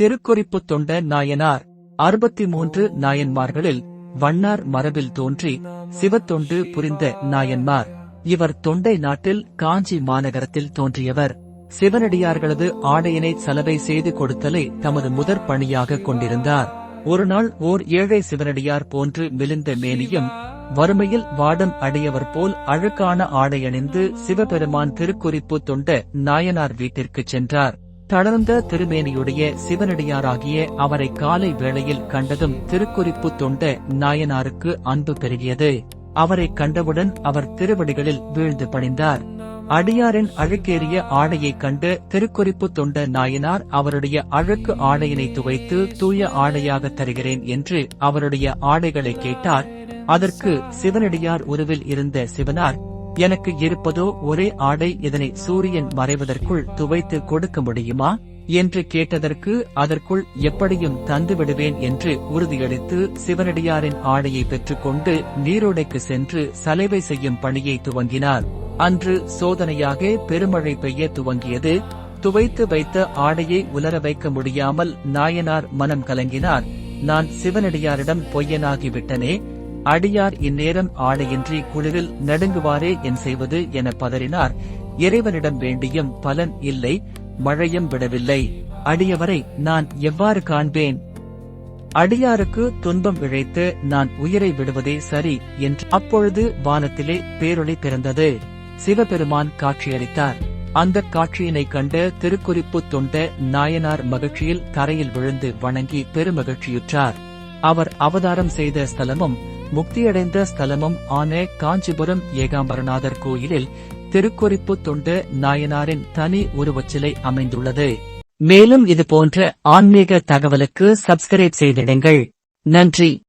திருக்குறிப்பு தொண்ட நாயனார். அறுபத்தி மூன்று நாயன்மார்களில் வண்ணார் மரபில் தோன்றி சிவத்தொண்டு புரிந்த நாயன்மார். இவர் தொண்டை நாட்டில் காஞ்சி மாநகரத்தில் தோன்றியவர். சிவனடியார்களது ஆடையினை சலவை செய்து கொடுத்தலை தமது முதற் பணியாக கொண்டிருந்தார். ஒருநாள் ஓர் ஏழை சிவனடியார் போன்று மெலிந்த மேனியும் வறுமையில் வாடம் அடையவர் போல் அழுக்கான ஆடையணிந்து சிவபெருமான் திருக்குறிப்பு தொண்ட நாயனார் வீட்டிற்குச் சென்றார். தளர்ந்த திருமேனியுடைய சிவனடியாராகிய அவரை காலை வேளையில் கண்டதும் திருக்குறிப்பு தொண்ட நாயனாருக்கு அன்பு பெருகியது. அவரை கண்டவுடன் அவர் திருவடிகளில் வீழ்ந்து பணிந்தார். அடியாரின் அழுக்கேறிய ஆடையைக் கண்டு திருக்குறிப்பு தொண்ட நாயனார் அவருடைய அழுக்கு ஆடையினை துவைத்து தூய ஆடையாக தருகிறேன் என்று அவருடைய ஆடைகளை கேட்டார். அதற்கு சிவனடியார் உருவில் இருந்த சிவனார் எனக்கு இருப்பதோ ஒரே ஆடை இதனை சூரியன் மறைவதற்குள் துவைத்து கொடுக்க முடியுமா? என்று கேட்டதற்கு அதற்குள் எப்படியும் தந்துவிடுவேன் என்று உறுதியளித்து சிவனடியாரின் ஆடையை பெற்றுக்கொண்டு நீரோடைக்கு சென்று சலவை செய்யும் பணியை துவங்கினார். அன்று சோதனையாக பெருமழை பெய்ய துவங்கியது. துவைத்து வைத்த ஆடையை உலர வைக்க முடியாமல் நாயனார் மனம் கலங்கினார். நான் சிவனடியாரிடம் பொய்யனாகிவிட்டனே. அடியார் இந்நேரம் ஆடையின்றி குளிரில் நடுங்குவாரே என் செய்வது என பதறினார். இறைவனிடம் வேண்டியும் பலன் இல்லை மழையும் விடவில்லை. அடியவரை நான் எவ்வாறு காண்பேன்? அடியாருக்கு துன்பம் இழைத்து நான் உயிரை விடுவதே சரி என்று அப்பொழுது வானத்திலே பேரொளி பிறந்தது. சிவபெருமான் காட்சியளித்தார். அந்த காட்சியினை கண்ட திருக்குறிப்பு தொண்ட நாயனார் மகிழ்ச்சியில் தரையில் விழுந்து வணங்கி பெருமகிழ்ச்சியுற்றார். அவர் அவதாரம் செய்த ஸ்தலமும் முக்தியடைந்த ஸ்தலமும் ஆன காஞ்சிபுரம் ஏகாம்பரநாதர் கோயிலில் திருக்குறிப்பு தொண்டு நாயனாரின் தனி உருவச்சிலை அமைந்துள்ளது. மேலும் இது போன்ற ஆன்மீக தகவலுக்கு சப்ஸ்கிரைப் செய்திடுங்கள். நன்றி.